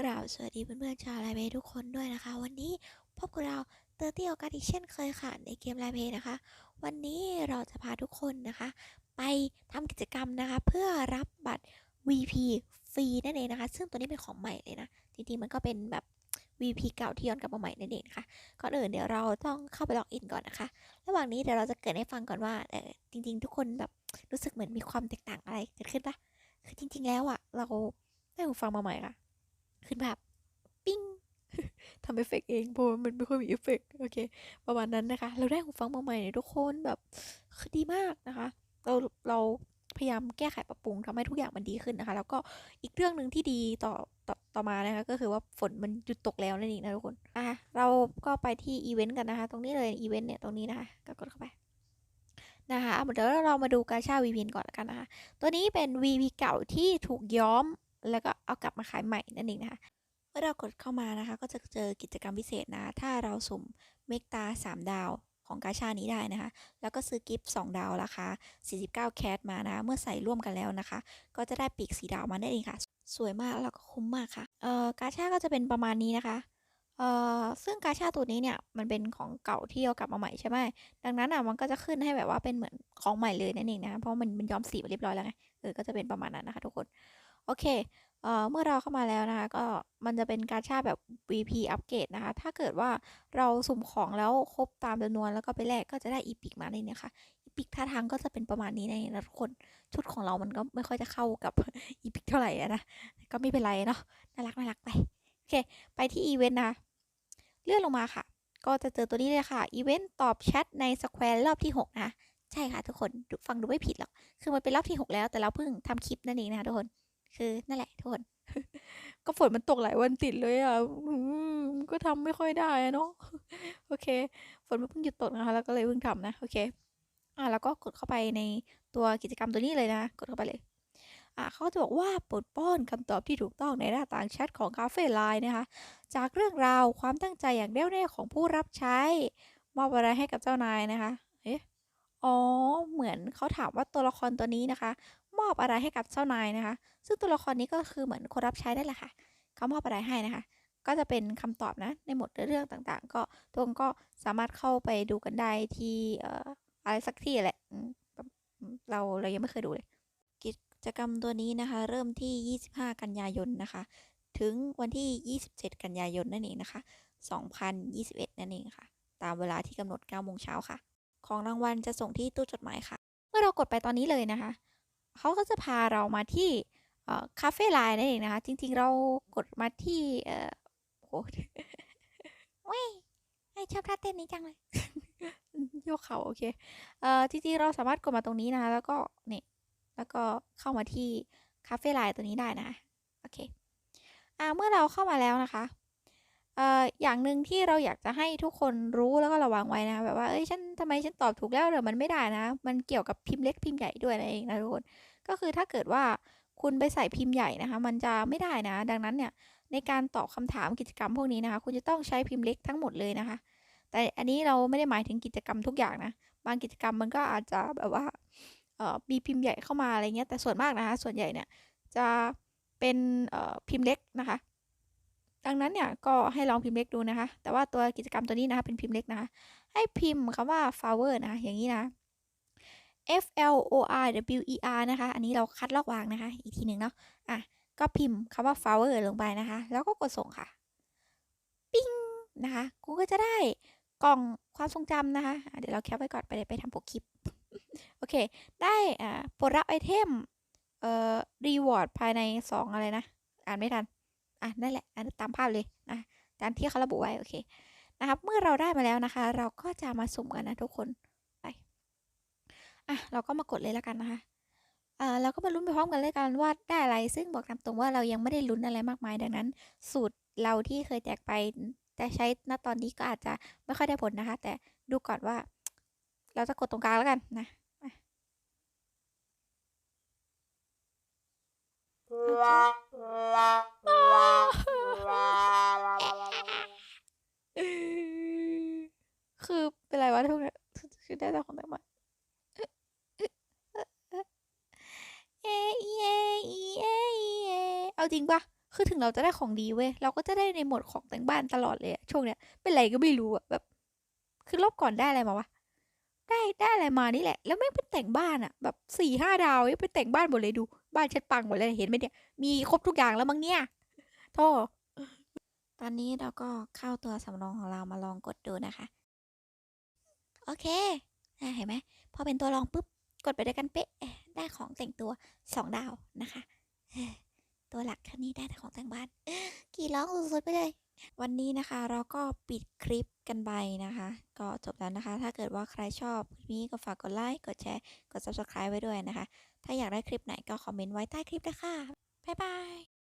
กล่าวสวัสดีเพื่อนๆชาวไลเบทุกคนด้วยนะคะ วันนี้พบกับเราเตอร์ตี้โอกาสอีกเช่นเคยค่ะในเกมไลเบนะคะ วันนี้เราจะพาทุกคนนะคะ ไปทำกิจกรรมนะคะ เพื่อรับบัตร VP ฟรีนั่นเองนะคะ ซึ่งตัวนี้เป็นของใหม่เลยนะจริงๆมันก็เป็นแบบ VP เก่าที่ย้อนกลับมาใหม่นั่นเองนะคะก่อนอื่นเดี๋ยวเราต้องเข้าไปล็อกอินก่อนนะคะ ระหว่างนี้เดี๋ยวเราจะเกิดให้ฟังก่อนว่าเออจริง ๆ ทุกคนแบบรู้สึกเหมือนมีความแตกต่างอะไรเกิดขึ้นปะคือจริง ๆ แล้วอะเราได้หูฟังมาใหม่ค่ะ ขึ้นแบบปิ้งทำเอฟเฟกต์เองเพราะมันไม่ค่อยมีเอฟเฟกต์โอเคประมาณนั้นนะคะ เราได้หูฟังมาใหม่เนี่ยทุกคนแบบคือดีมากนะคะ เราเราพยายามแก้ไขปรับปรุงทำให้ทุกอย่างมันดีขึ้นนะคะ แล้วก็อีกเรื่องหนึ่งที่ดีต่อต่อต่อมานะคะ ก็คือว่าฝนมันหยุดตกแล้วนั่นเองนะทุกคนอะเราก็ไปที่อีเวนต์กันนะคะ ตรงนี้เลยอีเวนต์เนี่ยตรงนี้นะคะก็กดเข้าไปนะคะเดี๋ยวเรามาดูกาชา VP ก่อนละกันนะคะ ตัวนี้เป็น VP เก่าที่ถูกย้อม แล้วก็เอากลับมาขายใหม่นั่นเองนะคะ เมื่อเรากดเข้ามานะคะ ก็จะเจอกิจกรรมพิเศษนะ ถ้าเราสุ่มเมกตา 3 ดาวของกาชานี้ได้นะคะ แล้วก็ซื้อกิฟต์2ดาวราคา 49 แคทมานะ เมื่อใส่ร่วมกันแล้วนะคะ ก็จะได้ปีกสีดาวมานั่นเองค่ะ สวยมากแล้วก็คุ้มมากค่ะ เอ่อกาชาก็จะเป็นประมาณนี้นะคะ เอ่อ ซึ่งกาชาตัวนี้เนี่ยมันเป็นของเก่าที่เอากลับมาใหม่ใช่ไหม ดังนั้นอะมันก็จะขึ้นให้แบบว่าเป็นเหมือนของใหม่เลยนั่นเองนะ เพราะมันมันย้อมสีมาเรียบร้อยแล้วไง เออ ก็จะเป็นประมาณนั้นนะคะทุกคน โอเคเอ่อเมื่อเราเข้ามาแล้วนะคะ ก็มันจะเป็นการชาแบบ VP อัปเกรดนะคะ ถ้าเกิดว่าเราสุ่มของแล้วครบตามจำนวนแล้วก็ไปแลกก็จะได้อีพิกมาในนี้ค่ะอีพิกท่าทางก็จะเป็นประมาณนี้ในะทุกคนชุดของเรามันก็ไม่ค่อยจะเข้ากับอีพิกเท่าไหร่นะก็ไม่เป็นไรเนาะน่ารักน่ารักไปโอเค ไปที่อีเวนต์นะเลื่อนลงมาค่ะ ก็จะเจอตัวนี้เลยค่ะอีเวนต์ตอบแชทในสแควร์รอบที่ 6 นะ ใช่ค่ะทุกคนฟังดูไม่ผิดหรอกคือมันเป็นรอบที่ 6 แล้วแต่เราเพิ่งทำคลิปนั่นเองนะคะทุกคน คือนั่นแหละทุกคน ก็ฝนมันตกหลายวันติดเลยอะก็ทำไม่ค่อยได้เนาะโอเค ฝนเพิ่งหยุดตกนะคะ แล้วก็เลยเพิ่งทำนะโอเคอ่าแล้วก็กดเข้าไปในตัวกิจกรรมตัวนี้เลยนะ กดเข้าไปเลยอ่าเขาจะบอกว่าโปรดป้อนคำตอบที่ถูกต้องในหน้าต่างแชทของคาเฟ่ไลน์นะคะ จากเรื่องราวความตั้งใจอย่างแน่วแน่ของผู้รับใช้ มอบอะไรให้กับเจ้านายนะคะ เอ๊ะอ๋อ เหมือนเขาถามว่าตัวละครตัวนี้นะคะ มอบอะไรให้กับเจ้านายนะคะ ซึ่งตัวละครนี้ก็คือเหมือนคนรับใช้ได้แหละค่ะ เขามอบอะไรให้นะคะ ก็จะเป็นคำตอบนะ ในหมดเรื่องต่างๆ ก็ตรงก็สามารถเข้าไปดูกันได้ที่ออะไรสักที่แหละ เราเรายังไม่เคยดูเลย กิจกรรมตัวนี้นะคะ เริ่มที่ 25 กันยายนนะคะ ถึงวันที่ 27 กันยายนนั่นเองนะคะ 2021 นั่นเองค่ะ ตามเวลาที่กำหนด9โมงเช้าค่ะ ของรางวัลจะส่งที่ตู้จดหมายค่ะ เมื่อเรากดไปตอนนี้เลยนะคะ เขาก็จะพาเรามาที่คาเฟ่ไลน์นั่นเองนะคะ จริงๆ เรากดมาที่เออโอ้โหเว้ยไอชอบท่าเต้นนี้จังเลยโยกเขาโอเคเอ่อจริงๆเราสามารถกดมาตรงนี้นะคะแล้วก็นี่แล้วก็เข้ามาที่คาเฟ่ไลน์ตัวนี้ได้นะคะโอเคอ่าเมื่อเราเข้ามาแล้วนะคะ เอ่ออย่างหนึ่งที่เราอยากจะให้ทุกคนรู้แล้วก็ระวังไว้นะแบบว่าเอ้ยฉันทำไมฉันตอบถูกแล้วเดี๋ยวมันไม่ได้นะ มันเกี่ยวกับพิมพ์เล็กพิมพ์ใหญ่ด้วยนั่นเองนะทุกคนก็คือถ้าเกิดว่าคุณไปใส่พิมพ์ใหญ่นะคะ มันจะไม่ได้นะ ดังนั้นเนี่ยในการตอบคำถามกิจกรรมพวกนี้นะคะ คุณจะต้องใช้พิมพ์เล็กทั้งหมดเลยนะคะ แต่อันนี้เราไม่ได้หมายถึงกิจกรรมทุกอย่างนะบางกิจกรรมมันก็อาจจะแบบว่าเอ่อมีพิมพ์ใหญ่เข้ามาอะไรเงี้ยแต่ส่วนมากนะคะ ส่วนใหญ่เนี่ยจะเป็นเอ่อพิมพ์เล็กนะคะ ดังนั้นเนี่ยก็ให้ลองพิมพ์เล็กดูนะคะ แต่ว่าตัวกิจกรรมตัวนี้นะคะเป็นพิมพ์เล็กนะคะให้พิมพ์คำว่า flower นะคะอย่างนี้นะ F L O R W E R นะคะ อันนี้เราคัดลอกวางนะคะ อีกทีหนึ่งเนาะอะก็พิมพ์คำว่า flower ลงไปนะคะ แล้วก็กดส่งค่ะ ปิ้งนะคะคุณก็จะได้กล่องความทรงจำนะคะะเดี๋ยวเราแคปไว้ก่อนไปไปทำโปรคลิป โอเค ได้อ่าโปรดักไอเทมเอ่อรีวอร์ดภายใน 2 อะไรนะ อ่านไม่ทัน อะนั่นแหละอ่านตามภาพเลยนะตามที่เขาระบุไว้โอเคนะครับเมื่อเราได้มาแล้วนะคะ เราก็จะมาสุ่มกันนะทุกคนไปอะเราก็มากดเลยแล้วกันนะคะอ่าเราก็มาลุ้นไปพร้อมกันเลยกันว่าได้อะไร ซึ่งบอกตามตรงว่าเรายังไม่ได้ลุ้นอะไรมากมายดังนั้น สูตรเราที่เคยแจกไป แต่ใช้ณตอนนี้ก็อาจจะไม่ค่อยได้ผลนะคะ แต่ดูก่อนว่า เราจะกดตรงกลางแล้วกันนะ คือเป็นไรวะทุกคนคือได้แต่ของแต่มาเอเอเอเอเอเอาจริงปะคือถึงเราจะได้ของดีเว้ย เราก็จะได้ในโหมดของแต่งบ้านตลอดเลยอะช่วงเนี้ย เป็นไรก็ไม่รู้อะแบบ คือรอบก่อนได้อะไรมาวะ ได้ได้อะไรมานี่แหละ แล้วไม่ไปแต่งบ้านอะแบบสี่ห้าดาวไปแต่งบ้านหมดเลยดู บ้านฉันปังหมดเลยเห็นไหมเนี่ย มีครบทุกอย่างแล้วมั้งเนี่ยโธ่ตอนนี้เราก็เข้าตัวสำรองของเรามาลองกดดูนะคะ โอเคเห็นไหมพอเป็นตัวรองปุ๊บ กดไปด้วยกันเป๊ะ ได้ของแต่งตัวสองดาวนะคะ ตัวหลักแค่นี้ได้แต่ของแต่งบ้าน กี่ร้องสุดๆไปเลย วันนี้นะคะเราก็ปิดคลิปกันไปนะคะ ก็จบแล้วนะคะ ถ้าเกิดว่าใครชอบคลิปนี้ก็ฝากกดไลค์ กดแชร์ กด subscribe ไว้ด้วยนะคะ ถ้าอยากได้คลิปไหนก็คอมเมนต์ไว้ใต้คลิปเลยค่ะบ๊ายบาย